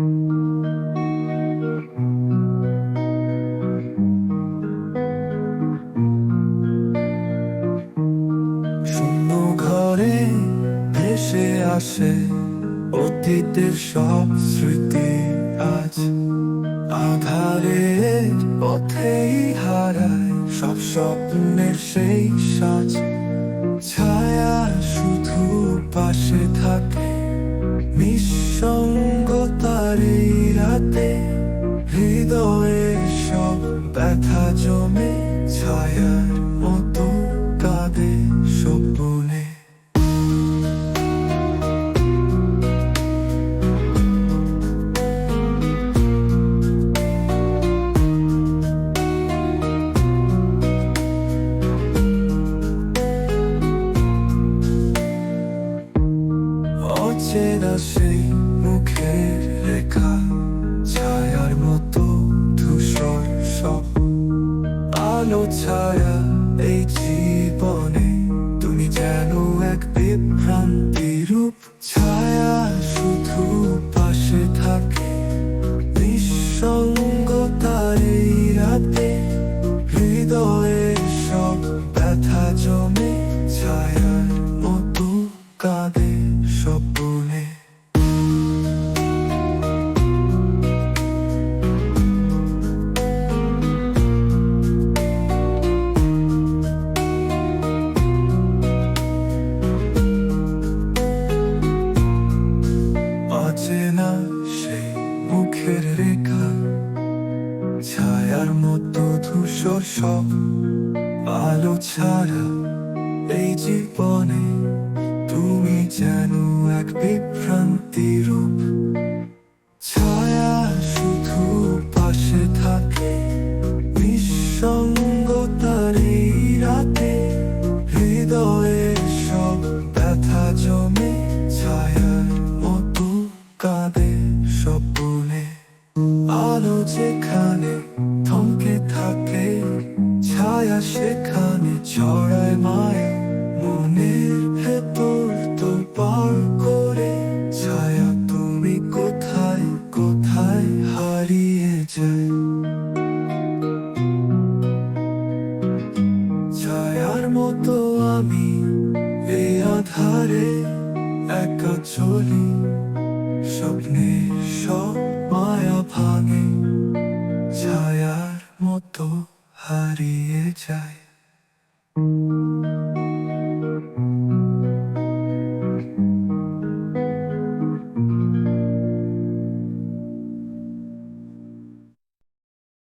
শূন্য ঘরে ভেসে আসে অতীতের সব স্মৃতি। আজ আধারে পথেই হারায় সব স্বপ্নের সেই সাজ। ছায়া শুধু পাশে থাকে এই রাতে হৃদয়ে সব ব্যথা জমে ছায়ার মতো কাঁদে স্বপ্নে। অচেনা সেই মুখের রেখা ছায়ার মতো ধূসর সব আলো ছায়া এই জীবনে তুমি যেন এক বিভ্রান্তি। ছায়ার মতো ধূসর সব আলো ছাড়া এই জীবনে যেখানে থমকে থাকে ছায়া, সেখানে ছড়ায় মায়া। মনের ভেতর তো পার করে ছায়া, তুমি কোথায় কোথায় হারিয়ে যায়? ছায়ার মতো আমি এই আধারে একা চলি স্বপ্নে